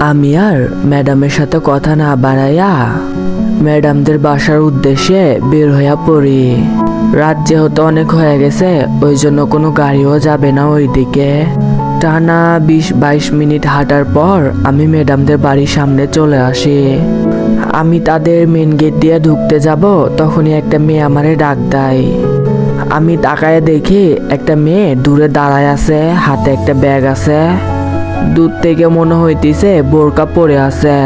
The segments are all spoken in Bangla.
আমি আর ম্যাডামের সাথে কথা না বাড়াইয়া ম্যাডামদের বাসার উদ্দেশ্যে বের হইয়া পড়ি। রাত যেহেতু অনেক হয়ে গেছে, ওই জন্য কোনো গাড়িও যাবে না ওইদিকে। টানা বিশ বাইশ মিনিট হাঁটার পর আমি ম্যাডামদের বাড়ির সামনে চলে আসি। আমি তাদের মেন গেট দিয়ে ঢুকতে যাব, তখনই একটা মেয়ে আমারে ডাক দেয়। আমি তাকায় দেখি একটা মেয়ে দূরে দাঁড়ায় আছে, হাতে একটা ব্যাগ আছে। দূর থেকে মনে হইতেছে বোরকা পরে আছে।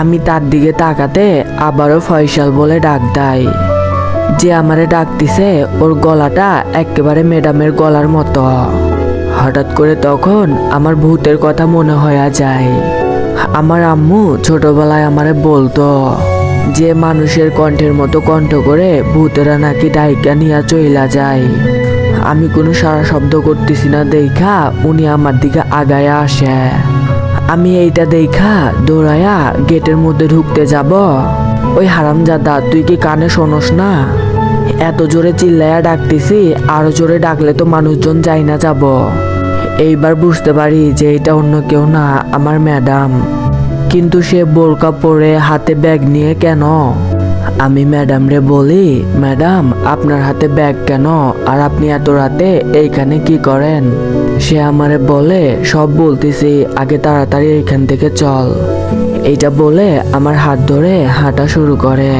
আমি তার দিকে তাকাতে আবারও ফয়সাল বলে ডাক দেয়। যে আমারে ডাকতিছে, ওর গলাটা একেবারে ম্যাডামের গলার মতো। হঠাৎ করে তখন আমার ভূতের কথা মনে হয়ে যায়। আমার আম্মু ছোটবেলায় আমারে বলতো, যে মানুষের কণ্ঠের মতো কণ্ঠ করে ভূতেরা নাকি ডাইকা নিয়ে চইলা যায়। আমি কোনো সারা শব্দ করতেছি না, দেখা উনি আমার দিকে আগায়া আসে। আমি এইটা দেখা দৌড়ায়া গেটের মধ্যে ঢুকতে যাব। ওই হারামজাদা, তুই কি কানে শোনস না? এত জোরে চিল্লায়া ডাকতেছি, আরও জোরে ডাকলে তো মানুষজন যাই না যাব। এইবার বুঝতে পারি যে এটা অন্য কেউ না, আমার ম্যাডাম। কিন্তু সে বোরকা পরে হাতে ব্যাগ নিয়ে কেন? আমি ম্যাডাম রে বলি, ম্যাডাম, আপনার হাতে ব্যাগ কেন? আর আপনি এত রাতে এইখানে কি করেন? সে আমারে বলে, সব বলতেছি, আগে তাড়াতাড়ি এইখান থেকে চল। এইটা বলে আমার হাত ধরে হাঁটা শুরু করে।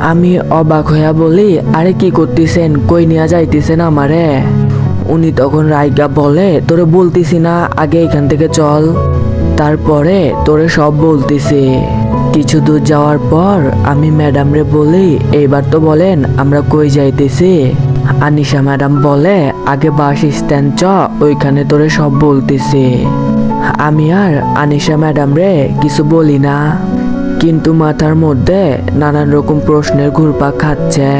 আমি অবাক হইয়া বলি, আরে কি করতেছেন? কই নিয়ে যাইতেছেন আমারে? উনি তখন রাইগা বলে, তোরে বলতিছি না, আগে এখান থেকে চল। তারপরে তোরে সব বলতেছি। কিছু দূর যাওয়ার পর আমি ম্যাডাম রে বলি, এইবার তো বলেন, আমরা কই যাইতেছি? আনিশা ম্যাডাম বলে, আগে বাস স্ট্যান্ড চ, ওইখানে তোরে সব বলতেছি। আমি আর আনিশা ম্যাডাম রে কিছু বলি না। কিন্তু মাথার মধ্যে নানান রকম প্রশ্নের ঘুরপাক খাচ্ছে।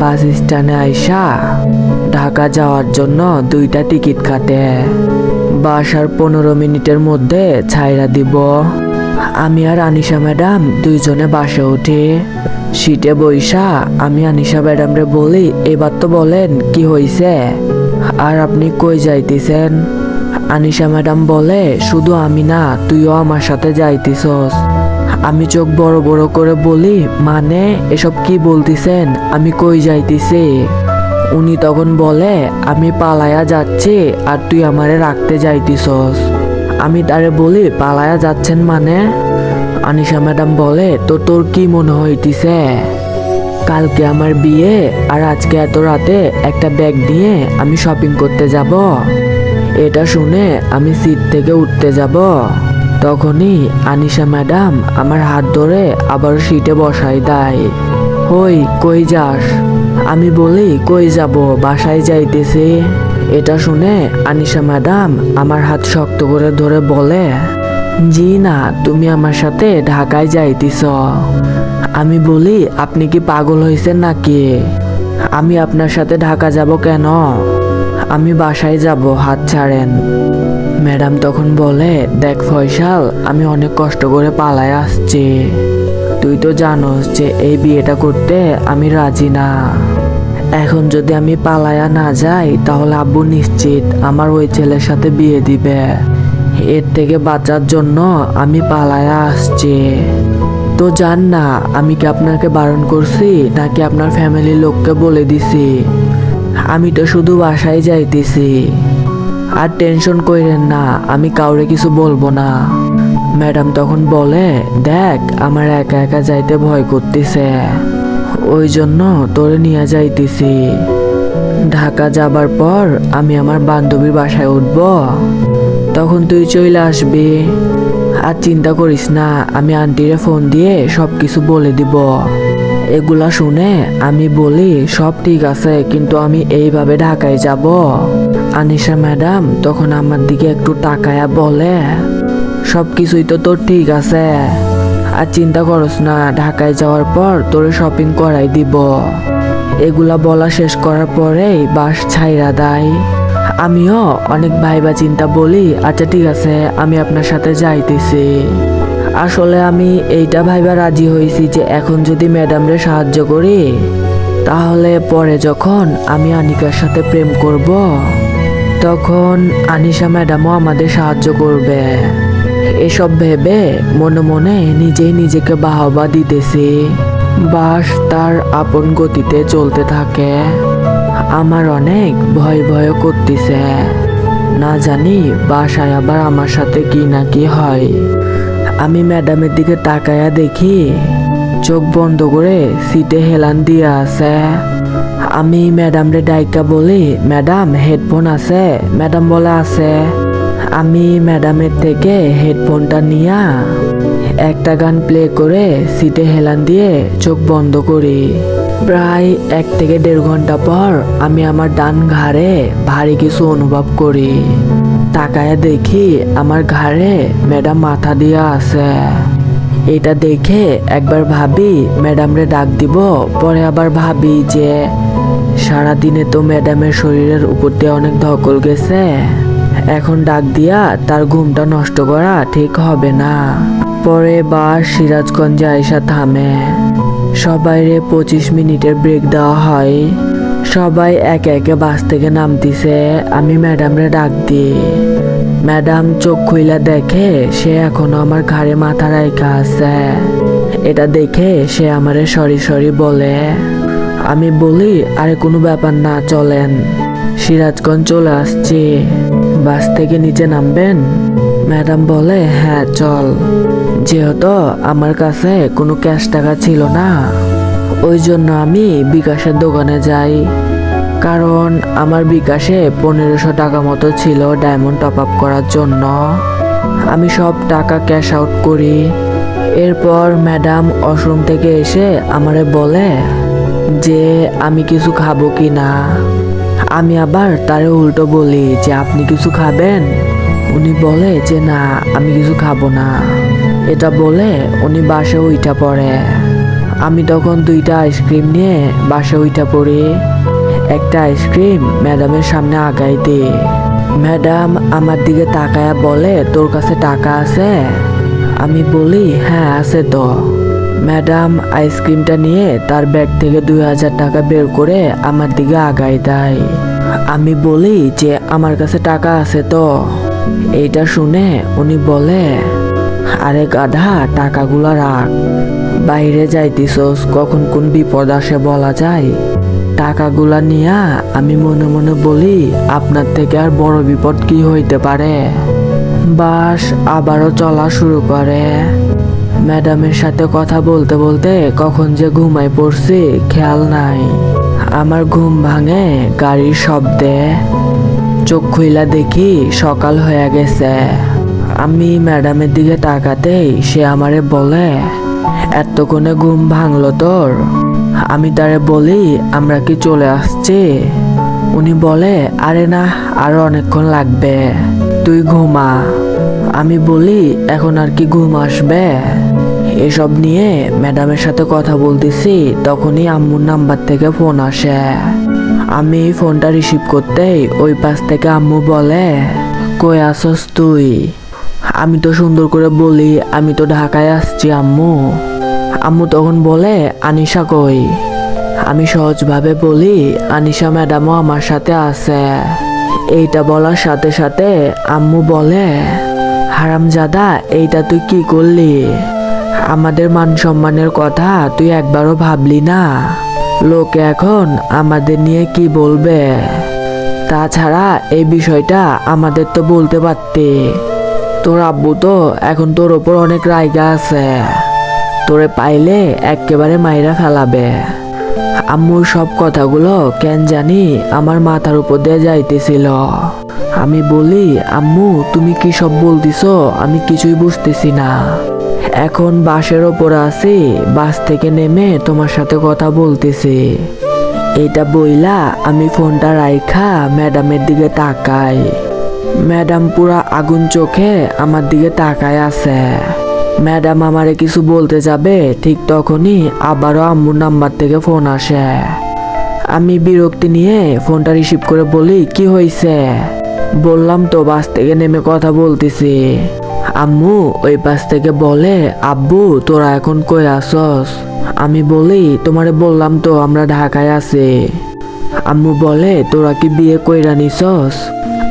বাস স্ট্যান্ডে আইসা ঢাকা যাওয়ার জন্য দুইটা টিকিট কাটে বাসার পনেরো মিনিটের মধ্যে ছাইরা দিব। আমি আর আনিশা ম্যাডাম দুইজনে বাসে উঠি। সিটে বইসা আমি আনিশা ম্যাডামরে বলি, এবার তো বলেন, কি হইছে? আর আপনি কই যাইতেছেন? আনিশা ম্যাডাম বলে, শুধু আমি না, তুইও আমার সাথে যাইতিছস। আমি চোখ বড় বড় করে বলি মানে এসব কি বলতিছেন? আমি কই যাইতেছি? উনি তখন বলে, আমি পালায়া যাচ্ছি, আর তুই আমারে রাখতে যাইতিছস। আমি তারে বলি, পালায়া যাচ্ছেন মানে? আনিশা ম্যাডাম বলে, তো তোর কি মনে হইতিছে? কালকে আমার বিয়ে, আর আজকে এত রাতে একটা ব্যাগ নিয়ে আমি শপিং করতে যাব। এটা শুনে আমি সিট থেকে উঠতে যাব। তখনই আনিশা ম্যাডাম আমার হাত ধরে আবার সিটে বসাই দেয়। হই কই যাস? আমি বলি, কই যাব? বাসায় যাইতেছি। এটা শুনে আনিশা ম্যাডাম আমার হাত শক্ত করে ধরে বলে, জি না, তুমি আমার সাথে ঢাকায় যাইতেছ। আমি বলি, আপনি কি পাগল হয়েছেন নাকি? আমি আপনার সাথে ঢাকা যাব কেন? আমি বাসায় যাব, হাত ছাড়েন। ম্যাডাম তখন বলে, দেখ ফয়সাল, আমি অনেক কষ্ট করে পালায় আসছি। তুই তো জানোস যে এই বিয়েটা করতে আমি রাজি না। এখন যদি আমি পালায়া না যাই, তাহলে আব্বু নিশ্চিত আমার ওই ছেলের সাথে বিয়ে দিবে। এর থেকে বাঁচার জন্য আমি পালায়া আসছি। তো জান না, আমি কি আপনাকে বারণ করছি, নাকি আপনার ফ্যামিলির লোককে বলে দিছি? আমি তো শুধু বাসায় যাইতেছি। আর টেনশন কইরেন না, আমি কাউরে কিছু বলব না। ম্যাডাম তখন বলে, দেখ, আমার একা একা যাইতে ভয় করতেছে। ওই জন্য তোরে নিয়ে যাইতেছি। ঢাকা যাবার পর আমি আমার বান্ধবীর বাসায় উঠব। তখন তুই চলে আসবি। আর চিন্তা করিস না, আমি আন্টিরে ফোন দিয়ে সব কিছু বলে দিব। এগুলা শুনে আমি বলি, সব ঠিক আছে, কিন্তু আমি এইভাবে ঢাকায় যাব। আনিশা ম্যাডাম তখন আমার দিকে একটু তাকায়া বলে সব কিছুই তো তোর ঠিক আছে। আর চিন্তা করস না, ঢাকায় যাওয়ার পর তোরে শপিং করাই দিব। এগুলা বলা শেষ করার পরেই বাস ছাইরা দেয়। আমিও অনেক ভাইবা চিন্তা বলি আচ্ছা ঠিক আছে, আমি আপনার সাথে যাইতেছি। আসলে আমি এইটা ভাইবা রাজি হয়েছি যে এখন যদি ম্যাডামরে সাহায্য করি, তাহলে পরে যখন আমি আনিকার সাথে প্রেম করব, তখন আনিশা ম্যাডামও আমাদের সাহায্য করবে। এসব ভেবে মনে মনে নিজেই নিজেকে বাহবা দিতেছি। বাস তার আপন গতিতে চলতে থাকে। আমার অনেক ভয় ভয় করতেছে। না জানি বাসায় আবার আমার সাথে কি না কি হয়। আমি ম্যাডামের দিকে তাকায়া দেখি চোখ বন্ধ করে সিটে হেলান দিয়ে আছে। আমি ম্যাডামরে ডাইকা বলি, ম্যাডাম, হেডফোন আছে? ম্যাডাম বলে আছে। আমি ম্যাডামের থেকে হেডফোনটা নিয়া একটা গান প্লে করে সিটে হেলান দিয়ে চোখ বন্ধ করি। প্রায় এক থেকে দেড় ঘণ্টা পর আমি আমার ডান ঘাড়ে ভারী কিছু অনুভব করি। তাকায় দেখি আমার ঘাড়ে ম্যাডাম মাথা দিয়ে আছে। এটা দেখে একবার ভাবি ম্যাডামরে ডাক দিব, পরে আবার ভাবি যে সারাদিনে তো ম্যাডামের শরীরের উপর দিয়ে অনেক ধকল গেছে। এখন ডাক দিয়া তার ঘুমটা নষ্ট করা ঠিক হবে না। পরে বাস সিরাজগঞ্জে আইসা থামে। সবাইরে পঁচিশ মিনিটের ব্রেক দেওয়া হয়। সবাই একে একে বাস থেকে নামতিছে। আমি ম্যাডামরে ডাক দিই। ম্যাডাম চোখ খুইলা দেখে সে এখনও আমার ঘাড়ে মাথা রাইখা আছে। এটা দেখে সে আমারে সরি সরি বলে। আমি বলি, আরে কোনো ব্যাপার না, চলেন। সিরাজগঞ্জ চলে আসছি। বাস থেকে নিচে নামবেন? ম্যাডাম বলে হ্যাঁ চল। যেহেতু আমার কাছে কোনো ক্যাশ টাকা ছিল না, ওই জন্য আমি বিকাশের দোকানে যাই। কারণ আমার বিকাশে পনেরোশো টাকা মতো ছিল ডায়মন্ড টপ আপ করার জন্য। আমি সব টাকা ক্যাশ আউট করি। এরপর ম্যাডাম অশরুম থেকে এসে আমারে বলে যে, আমি কিছু খাব কি না আমি আবার তারে উল্টো বলি যে আপনি কিছু খাবেন? উনি বলে যে না, আমি কিছু খাব না। এটা বলে উনি বাসে উইটা পড়ে। আমি তখন দুইটা আইসক্রিম নিয়ে বাসে উইটা পড়ি। একটা আইসক্রিম ম্যাডামের সামনে আগাই দিই। ম্যাডাম আমার দিকে তাকায়া বলে, তোর কাছে টাকা আছে? আমি বলি হ্যাঁ আছে তো। ম্যাডাম আইসক্রিমটা নিয়ে তার ব্যাগ থেকে দুই হাজার টাকা বের করে আমার দিকে আগাই দেয়। আমি বলি যে, আমার কাছে টাকা আছে তো? এইটা শুনে উনি বলে, আরে গাধা, টাকাগুলো রাখ। বাইরে যাইতিছস, কখন কোন বিপদ আসে বলা যায়। টাকাগুলা নিয়া আমি মনে মনে বলি, আপনার থেকে আর বড় বিপদ কি হইতে পারে? বাস, আবারও চলা শুরু করে। ম্যাডামের সাথে কথা বলতে বলতে কখন যে ঘুমাই পড়ছি, খেয়াল নাই। আমার ঘুম ভাঙে, গাড়ির শব্দে। চোখ খুইলা দেখি সকাল হয়ে গেছে। আমি ম্যাডামের দিকে তাকাতেই সে আমারে বলে, এতক্ষণে ঘুম ভাঙলো তোর? আমি তারে বলি, আমরা কি চলে আসছি? উনি বলে, আরে না, আরও অনেকক্ষণ লাগবে। তুই ঘুমা। আমি বলি, এখন আর কি ঘুম আসবে? এসব নিয়ে ম্যাডামের সাথে কথা বলতেছি, তখনই আম্মুর নাম্বার থেকে ফোন আসে। আমি ফোনটা রিসিভ করতেই ওই পাশ থেকে আম্মু বলে, কই আসস তুই? আমি তো সুন্দর করে বলি, আমি তো ঢাকায় আসছি, আম্মু। আম্মু তখন বলে, আনিশা কই? আমি সহজভাবে বলি, আনিশা ম্যাডামও আমার সাথে আছে। এইটা বলার সাথে সাথে আম্মু বলে, হারামজাদা, এইটা তুই কি করলি? আমাদের মান সম্মানের কথা তুই একবারও ভাবলি না? লোকে এখন আমাদের নিয়ে কি বলবে? তাছাড়া এই বিষয়টা আমাদের তো বলতে পারতে। তোর আব্বু তো এখন তোর ওপর অনেক রায়গা আছে। তোরে পাইলে একেবারে মাইরা ফেলাবে। আম্মুর সব কথাগুলো কেন জানি আমার মাথার উপর দিয়ে যাইতেছিল। আমি বলি, আম্মু, তুমি কি সব বলতিছো? আমি কিছুই বুঝতেছি না। এখন বাসের ওপর আছি, বাস থেকে নেমে তোমার সাথে কথা বলতেছি। এটা বইলা আমি ফোনটা রাইখা ম্যাডামের দিকে তাকাই। ম্যাডাম পুরা আগুন চোখে আমার দিকে তাকায় আছে। ম্যাডাম আমারে কিছু বলতে যাবে, ঠিক তখনই আবারও আম্মুর নাম্বার থেকে ফোন আসে। আমি বিরক্তি নিয়ে ফোনটা রিসিভ করে বলি, কি হয়েছে বললাম, তো বাস থেকে নেমে কথা বলতেছি। আম্মু ওই পাশ থেকে বলে, আব্বু, তোরা এখন কই আসস আমি বলি, তোমারে বললাম তো আমরা ঢাকায় আছি। আম্মু বলে, তোরা কি বিয়ে কইরা নিছস?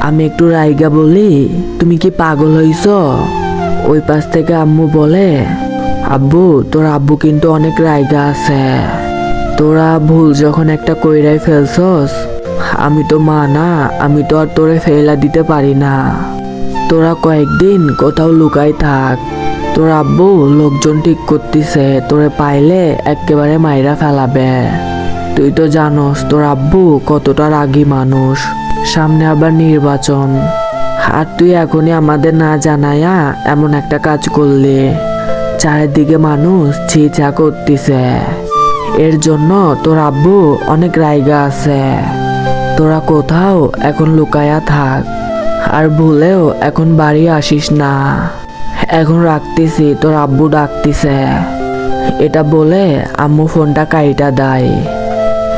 আমি একটু রাইগা বলি, তুমি কি পাগল হইছ? ওই পাশ থেকে আম্মু বলে, আব্বু, তোর আব্বু কিন্তু অনেক রায়গা আছে। তোরা ভুল যখন একটা কইরাই ফেলছস, আমি তো মা না, আমি তো আর তোরে ফেলা দিতে পারি না। তোরা কয়েকদিন কোথাও লুকাই থাক। তোর আব্বু লোকজন ঠিক করতিছে, তোরে পাইলে একেবারে মাইরা ফেলাবে। তুই তো জানোস তোর আব্বু কতটা রাগী মানুষ। সামনে আবার নির্বাচন। আর তুই এখনই আমাদের না জানায়া এমন একটা কাজ করলি? চারিদিকে মানুষ ছি চা করতিছে। এর জন্য তোর আব্বু অনেক রাইগা আছে। তোরা কোথাও এখন লুকায়া থাক। আর ভুলেও এখন বাড়ি আসিস না। এখন রাখতেছি তোর আব্বু ডাকতিছে। এটা বলে আম্মু ফোনটা কাইটা দেয়।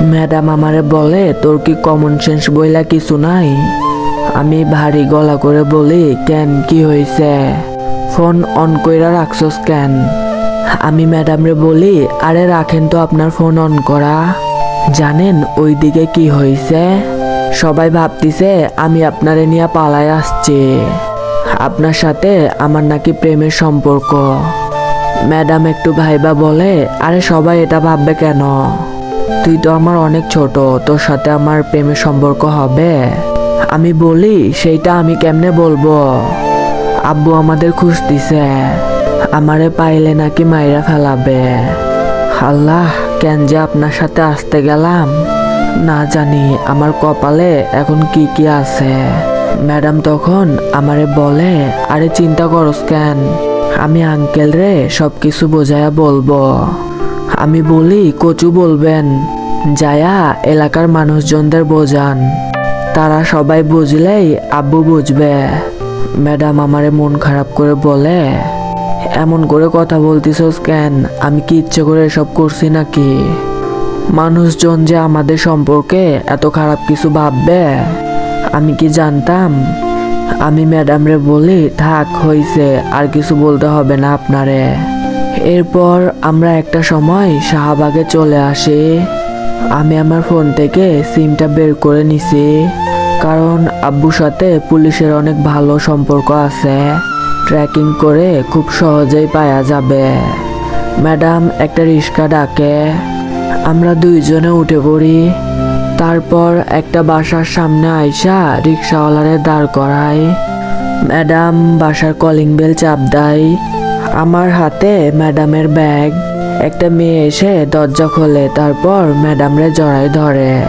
ম্যাডাম আমারে বলে তোর কি কমন সেন্স বইলা কিছু নাই? আমি ভারী গলা করে বলি, কেন? কি হয়েছে? ফোন অন কইরা রাখছস কেন? আমি ম্যাডামরে বলি, আরে রাখেন তো আপনার ফোন অন করা। জানেন ওই দিকে কি হয়েছে? সবাই ভাবতিছে, আমি আপনারে নিয়ে পালায় আসছি। আপনার সাথে আমার নাকি প্রেমের সম্পর্ক। ম্যাডাম একটু ভাইবা বলে, আরে সবাই এটা ভাববে কেন? তুই তো আমার অনেক ছোট, তোর সাথে আমার প্রেমের সম্পর্ক হবে। আমি বলি, সেইটা আমি কেমনে বলব? আব্বু আমাদের খুঁজতিছে আমারে পাইলে নাকি মাইরা ফেলাবে। আল্লাহ, কেন যে আপনার সাথে আসতে গেলাম? না জানি, আমার কপালে এখন কি কি আছে। ম্যাডাম তখন আমারে বলে, আরে চিন্তা করস কেন? আমি আঙ্কেল রে সব কিছু বোঝায়া বলব। আমি বলি, কচু বলবেন। যায়া এলাকার মানুষজনদের বোঝান। তারা সবাই বুঝলেই আব্বু বুঝবে। ম্যাডাম আমারে মন খারাপ করে বলে, এমন করে কথা বলতিছস কেন? আমি কি ইচ্ছে করে এসব করছি নাকি? মানুষজন যে আমাদের সম্পর্কে এত খারাপ কিছু ভাববে, আমি কি জানতাম? আমি ম্যাডামরে বলি, থাক, হইছে, আর কিছু বলতে হবে না আপনারে। এরপর আমরা একটা সময় শাহবাগে চলে আসি। আমি আমার ফোন থেকে সিমটা বের করে নিছি, কারণ আব্বুর সাথে পুলিশের অনেক ভালো সম্পর্ক আছে। ট্র্যাকিং করে খুব সহজেই পাওয়া যাবে। ম্যাডাম একটা রিক্সা ডাকে। আমরা দুইজনে উঠে পড়ি। তারপর একটা বাসার সামনে আইসা রিক্সাওয়ালারে দাঁড় করায় ম্যাডাম বাসার কলিং বেল চাপ দেয়। আমার হাতে ম্যাডামের ব্যাগ একটা মেয়ে এসে দরজা খোলে, তারপর ম্যাডামরে জড়াই ধরে।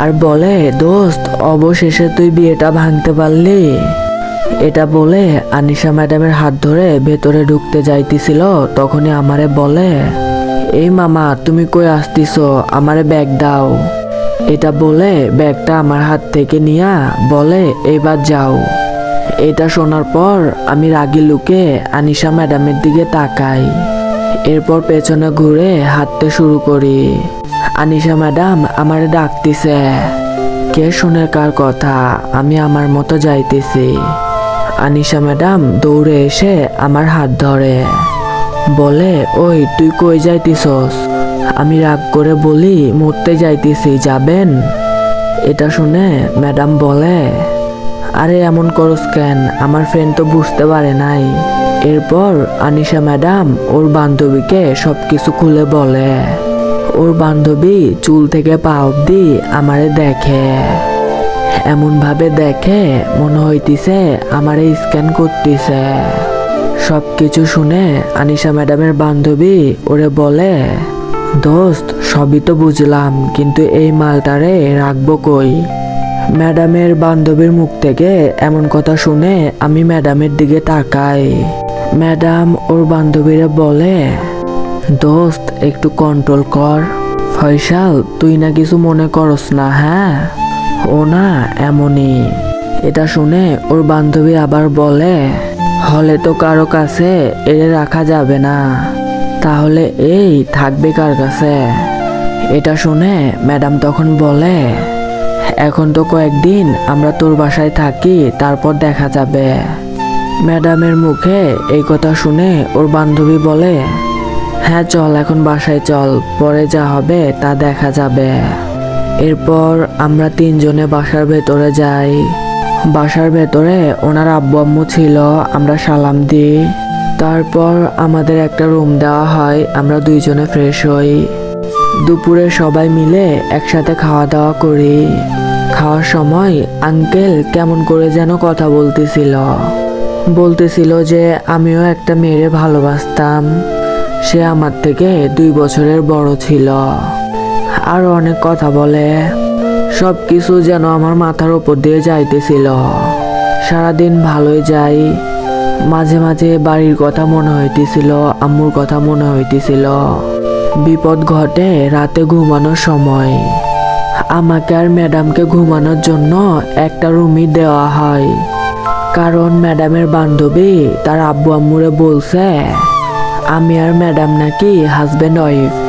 আর বলে, দোস্ত, অবশেষে তুই বিয়েটা ভাঙতে পারলি। এটা বলে আনিশা ম্যাডামের হাত ধরে ভেতরে ঢুকতে যাইতেছিল, তখনই আমারে বলে, এই মামা, তুমি কই আসতিছো? আমারে ব্যাগ দাও। এটা বলে ব্যাগটা আমার হাত থেকে নিয়া বলে, এবার যাও। এটা শোনার পর আমি রাগি লুকে আনিশা ম্যাডামের দিকে তাকাই। এরপর পেছনে ঘুরে হাঁটতে শুরু করি। আনিশা ম্যাডাম আমারে ডাকতিছে। কে শুনে কার কথা? আমি আমার মতো যাইতেছি। আনিশা ম্যাডাম দৌড়ে এসে আমার হাত ধরে। বলে, ওই, তুই কই যাইতিছস? আমি রাগ করে বলি, মরতে যাইতেছি, যাবেন? এটা শুনে ম্যাডাম বলে, আরে, এমন করস কেন? আমার ফ্রেন্ড তো বুঝতে পারে নাই। এরপর আনিশা ম্যাডাম ওর বান্ধবীকে সব কিছু খুলে বলে, ওর বান্ধবী চুল থেকে পা অব্দি আমারে দেখে। এমন ভাবে দেখে মনে হইতিছে আমারে স্ক্যান করতেছে। সব কিছু শুনে আনিশা ম্যাডামের বান্ধবী ওরে বলে, দোস্ত, সবই তো বুঝলাম, কিন্তু এই মালটারে রাখব কই? ম্যাডামের বান্ধবীর মুখ থেকে এমন কথা শুনে আমি ম্যাডামের দিকে তাকাই। ম্যাডাম ওর বান্ধবীরা বলে, দোস্ত, একটু কন্ট্রোল কর। ফয়সাল, তুই না কিছু মনে করস না হ্যাঁ? ও না, এমনই। এটা শুনে ওর বান্ধবী আবার বলে, হলে তো কারও কাছে এড়ে রাখা যাবে না। তাহলে এই থাকবে কার কাছে? এটা শুনে ম্যাডাম তখন বলে, এখন তো কয়েকদিন আমরা তোর বাসায় থাকি, তারপর দেখা যাবে। ম্যাডামের মুখে এই কথা শুনে ওর বান্ধবী বলে হ্যাঁ চল, এখন বাসায় চল, পরে যা হবে তা দেখা যাবে। এরপর আমরা তিনজনে বাসার ভেতরে যাই। বাসার ভেতরে ওনার আব্বু আম্মু ছিল, আমরা সালাম দিই। তারপর আমাদের একটা রুম দেওয়া হয়, আমরা দুইজনে ফ্রেশ হই। দুপুরে সবাই মিলে একসাথে খাওয়া দাওয়া করি। খাওয়ার সময় আঙ্কেল কেমন করে যেন কথা বলতেছিল। বলতেছিল যে, আমিও একটা মেয়েরে ভালোবাসতাম। সে আমার থেকে দুই বছরের বড় ছিল। আর অনেক কথা বলে। সব কিছু যেন আমার মাথার উপর দিয়ে যাইতেছিল। সারাদিন ভালোই যাই। মাঝে মাঝে বাড়ির কথা মনে হইতেছিল, আম্মুর কথা মনে হইতেছিল। বিপদ ঘটে রাতে ঘুমানোর সময়। আমাকে আর ম্যাডামকে ঘুমানোর জন্য একটা রুমই দেওয়া হয়। কারণ ম্যাডামের বান্ধবী তার আব্বু আম্মুরে বলছে আমি আর ম্যাডাম নাকি হাজব্যান্ড ওয়াইফ